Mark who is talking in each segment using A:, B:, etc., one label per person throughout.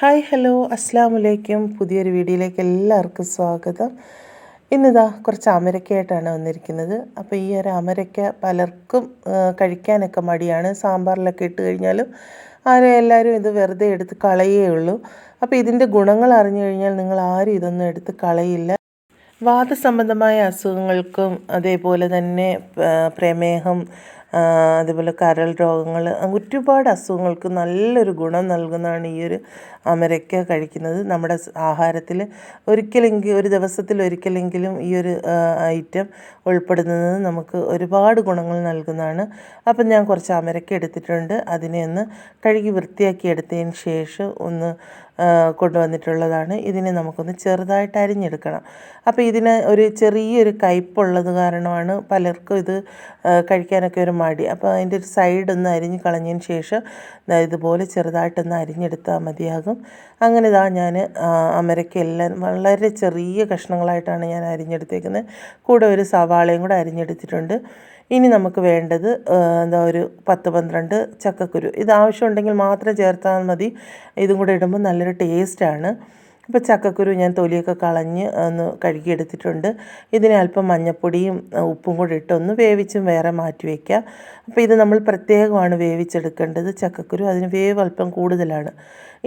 A: hi hello അസ്സാം വലൈക്കും പുതിയൊരു വീഡിയോയിലേക്ക് എല്ലാവർക്കും സ്വാഗതം ഇന്നിതാ കുറച്ച് അമരക്കയായിട്ടാണ് വന്നിരിക്കുന്നത് അപ്പോൾ ഈ ഒരു അമരക്ക പലർക്കും കഴിക്കാനൊക്കെ മടിയാണ് സാമ്പാറിലൊക്കെ ഇട്ട് കഴിഞ്ഞാലും ആരും എല്ലാവരും ഇത് വെറുതെ എടുത്ത് കളയേ ഉള്ളൂ അപ്പോൾ ഇതിൻ്റെ ഗുണങ്ങൾ അറിഞ്ഞു കഴിഞ്ഞാൽ നിങ്ങൾ ആരും ഇതൊന്നും എടുത്ത് കളയില്ല വാദസംബന്ധമായ അസുഖങ്ങൾക്കും അതേപോലെ തന്നെ പ്രമേഹം അതുപോലെ കരൾ രോഗങ്ങൾ ഒരുപാട് അസുഖങ്ങൾക്ക് നല്ലൊരു ഗുണം നൽകുന്നതാണ് ഈ ഒരു അമരയ്ക്ക കഴിക്കുന്നത് നമ്മുടെ ആഹാരത്തിൽ ഒരിക്കലെങ്കിലും ഒരു ദിവസത്തിൽ ഒരിക്കലെങ്കിലും ഈ ഒരു ഐറ്റം ഉൾപ്പെടുന്നത് നമുക്ക് ഒരുപാട് ഗുണങ്ങൾ നൽകുന്നതാണ് അപ്പം ഞാൻ കുറച്ച് അമരയ്ക്ക എടുത്തിട്ടുണ്ട് അതിനെ ഒന്ന് കഴുകി വൃത്തിയാക്കി എടുത്തതിന് ശേഷം ഒന്ന് കൊണ്ടുവന്നിട്ടുള്ളതാണ് ഇതിനെ നമുക്കൊന്ന് ചെറുതായിട്ട് അരിഞ്ഞെടുക്കണം അപ്പോൾ ഇതിന് ഒരു ചെറിയൊരു കയ്പുള്ളത് കാരണമാണ് പലർക്കും ഇത് കഴിക്കാനൊക്കെ ഒരു മടി അപ്പോൾ അതിൻ്റെ ഒരു സൈഡ് ഒന്ന് അരിഞ്ഞ് കളഞ്ഞതിന് ശേഷം ഇതുപോലെ ചെറുതായിട്ടൊന്ന് അരിഞ്ഞെടുത്താൽ മതിയാകും അങ്ങനെ ഇതാ ഞാൻ അമരക്കെല്ലാം വളരെ ചെറിയ കഷ്ണങ്ങളായിട്ടാണ് ഞാൻ അരിഞ്ഞെടുത്തേക്കുന്നത് കൂടെ ഒരു സവാളയും കൂടെ അരിഞ്ഞെടുത്തിട്ടുണ്ട് ഇനി നമുക്ക് വേണ്ടത് എന്താ ഒരു പത്ത് പന്ത്രണ്ട് ചക്കക്കുരു ഇത് ആവശ്യമുണ്ടെങ്കിൽ മാത്രം ചേർത്താൽ മതി ഇതും കൂടെ ഇടുമ്പോൾ നല്ലൊരു ടേസ്റ്റാണ് അപ്പോൾ ചക്കക്കുരു ഞാൻ തൊലിയൊക്കെ കളഞ്ഞ് ഒന്ന് കഴുകിയെടുത്തിട്ടുണ്ട് ഇതിന് അല്പം മഞ്ഞപ്പൊടിയും ഉപ്പും കൂടി ഇട്ടൊന്ന് വേവിച്ചും വേറെ മാറ്റി വയ്ക്കുക അപ്പോൾ ഇത് നമ്മൾ പ്രത്യേകമാണ് വേവിച്ചെടുക്കേണ്ടത് ചക്കക്കുരു അതിന് വേവ് അല്പം കൂടുതലാണ്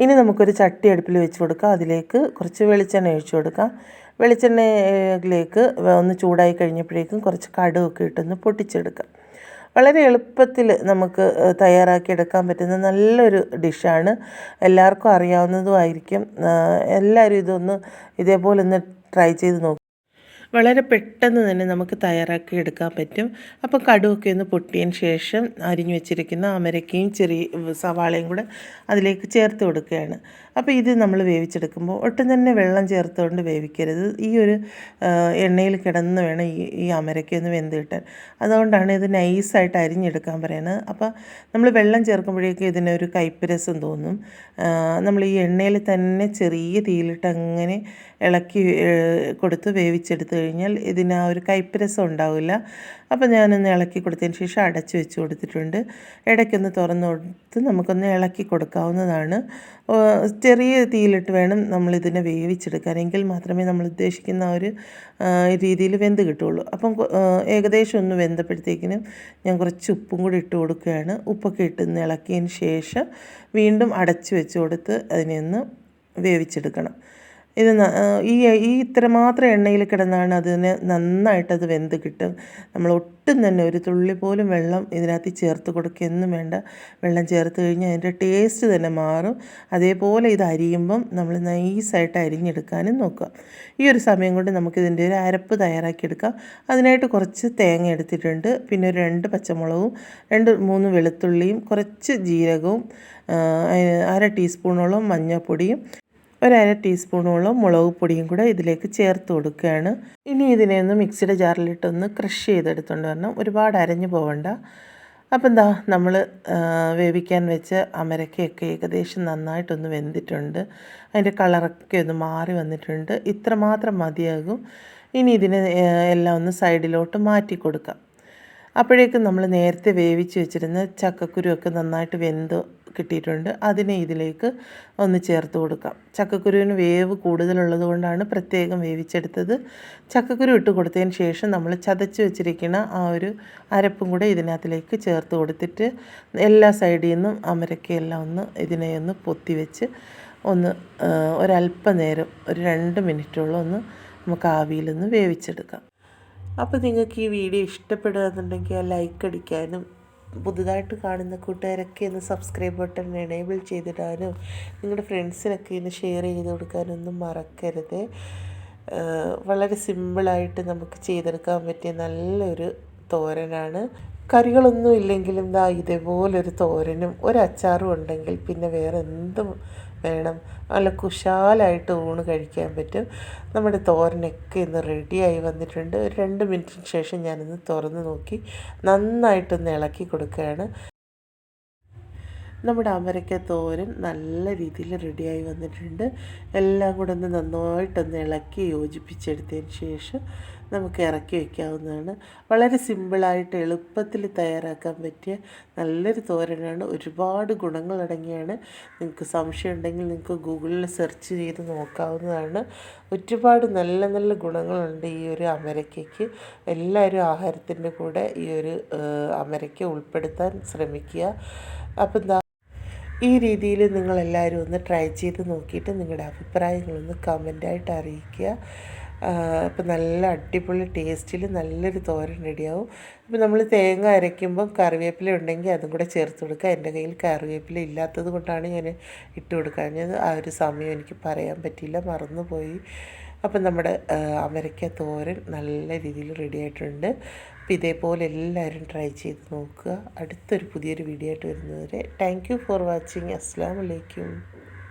A: ഇനി നമുക്കൊരു ചട്ടി അടുപ്പിൽ വെച്ച് കൊടുക്കാം അതിലേക്ക് കുറച്ച് വെളിച്ചെണ്ണ ഒഴിച്ചു കൊടുക്കാം വെളിച്ചെണ്ണയിലേക്ക് ഒന്ന് ചൂടായി കഴിഞ്ഞപ്പോഴേക്കും കുറച്ച് കടുകൊക്കെ ഇട്ടൊന്ന് പൊട്ടിച്ചെടുക്കാം വളരെ എളുപ്പത്തിൽ നമുക്ക് തയ്യാറാക്കിയെടുക്കാൻ പറ്റുന്ന നല്ലൊരു ഡിഷാണ് എല്ലാവർക്കും അറിയാവുന്നതുമായിരിക്കും എല്ലാവരും ഇതൊന്ന് ഇതേപോലെ ഒന്ന് ട്രൈ ചെയ്ത് നോക്കുക വളരെ പെട്ടെന്ന് തന്നെ നമുക്ക് തയ്യാറാക്കി എടുക്കാൻ പറ്റും അപ്പോൾ കടുവൊക്കെ ഒന്ന് പൊട്ടിയതിന് ശേഷം അരിഞ്ഞു വെച്ചിരിക്കുന്ന അമരക്കയും ചെറിയ സവാളയും കൂടെ അതിലേക്ക് ചേർത്ത് കൊടുക്കുകയാണ് അപ്പോൾ ഇത് നമ്മൾ വേവിച്ചെടുക്കുമ്പോൾ ഒട്ടും തന്നെ വെള്ളം ചേർത്തുകൊണ്ട് വേവിക്കരുത് ഈ ഒരു എണ്ണയിൽ കിടന്ന് വേണം ഈ ഈ അമരക്കൊന്ന് വെന്ത് കിട്ടാൻ അതുകൊണ്ടാണ് ഇത് നൈസായിട്ട് അരിഞ്ഞെടുക്കാൻ പറയുന്നത് അപ്പോൾ നമ്മൾ വെള്ളം ചേർക്കുമ്പോഴേക്കും ഇതിനൊരു കയ്പ്പ് രസം തോന്നും നമ്മൾ ഈ എണ്ണയിൽ തന്നെ ചെറിയ തീയിലിട്ട് അങ്ങനെ ഇളക്കി കൊടുത്ത് വേവിച്ചെടുത്ത് കഴിഞ്ഞാൽ ഇതിന് ആ ഒരു കൈപ്പരസം ഉണ്ടാവില്ല അപ്പോൾ ഞാനൊന്ന് ഇളക്കി കൊടുത്തതിന് ശേഷം അടച്ചു വെച്ച് കൊടുത്തിട്ടുണ്ട് ഇടയ്ക്കൊന്ന് തുറന്നു കൊടുത്ത് നമുക്കൊന്ന് ഇളക്കി കൊടുക്കാവുന്നതാണ് ചെറിയ തീയിലിട്ട് വേണം നമ്മളിതിനെ വേവിച്ചെടുക്കാൻ എങ്കിൽ മാത്രമേ നമ്മൾ ഉദ്ദേശിക്കുന്ന ആ ഒരു രീതിയിൽ വെന്ത് കിട്ടുകയുള്ളൂ അപ്പം ഏകദേശം ഒന്ന് വെന്തപ്പോഴത്തേക്കിനും ഞാൻ കുറച്ച് ഉപ്പും കൂടി ഇട്ട് കൊടുക്കുകയാണ് ഉപ്പൊക്കെ ഇട്ട് ഇളക്കിയതിന് ശേഷം വീണ്ടും അടച്ചു വെച്ച് കൊടുത്ത് അതിനെ ഒന്ന് വേവിച്ചെടുക്കണം ഇത് ഈ ഈ ഇത്രമാത്രം എണ്ണയിൽ കിടന്നാണ് അതിന് നന്നായിട്ടത് വെന്ത് കിട്ടും നമ്മൾ ഒട്ടും തന്നെ ഒരു തുള്ളി പോലും വെള്ളം ഇതിനകത്ത് ചേർത്ത് കൊടുക്കുകയൊന്നും വേണ്ട വെള്ളം ചേർത്ത് കഴിഞ്ഞാൽ അതിൻ്റെ ടേസ്റ്റ് തന്നെ മാറും അതേപോലെ ഇത് അരിയുമ്പം നമ്മൾ നൈസായിട്ട് അരിഞ്ഞെടുക്കാനും നോക്കുക ഈ ഒരു സമയം കൊണ്ട് നമുക്കിതിൻ്റെ ഒരു അരപ്പ് തയ്യാറാക്കിയെടുക്കാം അതിനായിട്ട് കുറച്ച് തേങ്ങ എടുത്തിട്ടുണ്ട് പിന്നെ ഒരു രണ്ട് പച്ചമുളകും രണ്ട് മൂന്ന് വെളുത്തുള്ളിയും കുറച്ച് ജീരകവും അര ടീസ്പൂണോളം മഞ്ഞൾപ്പൊടിയും ഒരര ടീസ്പൂണോളം മുളക് പൊടിയും കൂടെ ഇതിലേക്ക് ചേർത്ത് കൊടുക്കുകയാണ് ഇനി ഇതിനെ ഒന്ന് മിക്സിയുടെ ജാറിലിട്ടൊന്ന് ക്രഷ് ചെയ്തെടുത്തുകൊണ്ട് വരണം ഒരുപാട് അരഞ്ഞു പോവണ്ട അപ്പം എന്താ നമ്മൾ വേവിക്കാൻ വെച്ച അമരക്കയൊക്കെ ഏകദേശം നന്നായിട്ടൊന്ന് വെന്തിട്ടുണ്ട് അതിൻ്റെ കളറൊക്കെ ഒന്ന് മാറി വന്നിട്ടുണ്ട് ഇത്രമാത്രം മതിയാകും ഇനി ഇതിനെ എല്ലാം ഒന്ന് സൈഡിലോട്ട് മാറ്റി കൊടുക്കാം അപ്പോഴേക്കും നമ്മൾ നേരത്തെ വേവിച്ച് വെച്ചിരുന്ന ചക്കക്കുരുവൊക്കെ നന്നായിട്ട് വെന്ത് കിട്ടിയിട്ടുണ്ട് അതിനെ ഇതിലേക്ക് ഒന്ന് ചേർത്ത് കൊടുക്കാം ചക്കക്കുരുവിന് വേവ് കൂടുതലുള്ളത് കൊണ്ടാണ് പ്രത്യേകം വേവിച്ചെടുത്തത് ചക്കക്കുരു ഇട്ട് കൊടുത്തതിന് ശേഷം നമ്മൾ ചതച്ച് വെച്ചിരിക്കുന്ന ആ ഒരു അരപ്പും കൂടെ ഇതിനകത്തിലേക്ക് ചേർത്ത് കൊടുത്തിട്ട് എല്ലാ സൈഡിൽ നിന്നും അമരക്കയെല്ലാം ഒന്ന് ഇതിനെ ഒന്ന് പൊത്തി വെച്ച് ഒന്ന് ഒരല്പനേരം ഒരു രണ്ട് മിനിറ്റോളം ഒന്ന് നമുക്ക് നിന്ന് വേവിച്ചെടുക്കാം അപ്പോൾ നിങ്ങൾക്ക് ഈ വീഡിയോ ഇഷ്ടപ്പെടുകയെന്നുണ്ടെങ്കിൽ ലൈക്ക് അടിക്കാനും പുതുതായിട്ട് കാണുന്ന കൂട്ടുകാരൊക്കെ ഒന്ന് സബ്സ്ക്രൈബ് ബട്ടൺ എനേബിൾ ചെയ്തിടാനും നിങ്ങളുടെ ഫ്രണ്ട്സിനൊക്കെ ഇന്ന് ഷെയർ ചെയ്ത് കൊടുക്കാനൊന്നും മറക്കരുത് വളരെ സിമ്പിളായിട്ട് നമുക്ക് ചെയ്തെടുക്കാൻ പറ്റിയ നല്ലൊരു തോരനാണ് കറികളൊന്നും ഇല്ലെങ്കിലും ദാ ഇതേപോലൊരു തോരനും ഒരു അച്ചാറും ഉണ്ടെങ്കിൽ പിന്നെ വേറെ എന്തും വേണം നല്ല കുശാലായിട്ട് ഊണ് കഴിക്കാൻ പറ്റും നമ്മുടെ തോരനൊക്കെ ഇന്ന് റെഡിയായി വന്നിട്ടുണ്ട് ഒരു രണ്ട് മിനിറ്റിന് ശേഷം ഞാനിന്ന് തുറന്ന് നോക്കി നന്നായിട്ടൊന്ന് ഇളക്കി കൊടുക്കുകയാണ് നമ്മുടെ അമരയ്ക്ക തോരൻ നല്ല രീതിയിൽ റെഡിയായി വന്നിട്ടുണ്ട് എല്ലാം കൂടെ ഒന്ന് നന്നായിട്ടൊന്ന് ഇളക്കി യോജിപ്പിച്ചെടുത്തതിന് ശേഷം നമുക്ക് ഇറക്കി വയ്ക്കാവുന്നതാണ് വളരെ സിമ്പിളായിട്ട് എളുപ്പത്തിൽ തയ്യാറാക്കാൻ പറ്റിയ നല്ലൊരു തോരനാണ് ഒരുപാട് ഗുണങ്ങളടങ്ങിയാണ് നിങ്ങൾക്ക് സംശയം ഉണ്ടെങ്കിൽ നിങ്ങൾക്ക് ഗൂഗിളിൽ സെർച്ച് ചെയ്ത് നോക്കാവുന്നതാണ് ഒരുപാട് നല്ല നല്ല ഗുണങ്ങളുണ്ട് ഈ ഒരു അമരക്കയ്ക്ക് എല്ലാവരും ആഹാരത്തിൻ്റെ കൂടെ ഈ ഒരു അമരക്ക ഉൾപ്പെടുത്താൻ ശ്രമിക്കുക അപ്പം എന്താ ഈ രീതിയിൽ നിങ്ങളെല്ലാവരും ഒന്ന് ട്രൈ ചെയ്ത് നോക്കിയിട്ട് നിങ്ങളുടെ അഭിപ്രായങ്ങളൊന്ന് കമൻ്റായിട്ട് അറിയിക്കുക അപ്പോൾ നല്ല അടിപൊളി ടേസ്റ്റിൽ നല്ലൊരു തോരൻ റെഡിയാവും അപ്പോൾ നമ്മൾ തേങ്ങ അരയ്ക്കുമ്പം കറിവേപ്പില ഉണ്ടെങ്കിൽ അതും കൂടെ ചേർത്ത് കൊടുക്കുക എൻ്റെ കയ്യിൽ കറിവേപ്പില ഇല്ലാത്തത് കൊണ്ടാണ് ഞാൻ ഇട്ട് കൊടുക്കാഞ്ഞത് ആ ഒരു സമയം എനിക്ക് പറയാൻ പറ്റിയില്ല മറന്നുപോയി അപ്പം നമ്മുടെ അമരയ്ക്ക തോരൻ നല്ല രീതിയിൽ റെഡി ആയിട്ടുണ്ട് അപ്പോൾ ഇതേപോലെ എല്ലാവരും ട്രൈ ചെയ്ത് നോക്കുക അടുത്തൊരു പുതിയൊരു വീഡിയോ ആയിട്ട് വരുന്നവരെ താങ്ക് യു ഫോർ വാച്ചിങ് അസ്സാം വലൈക്കും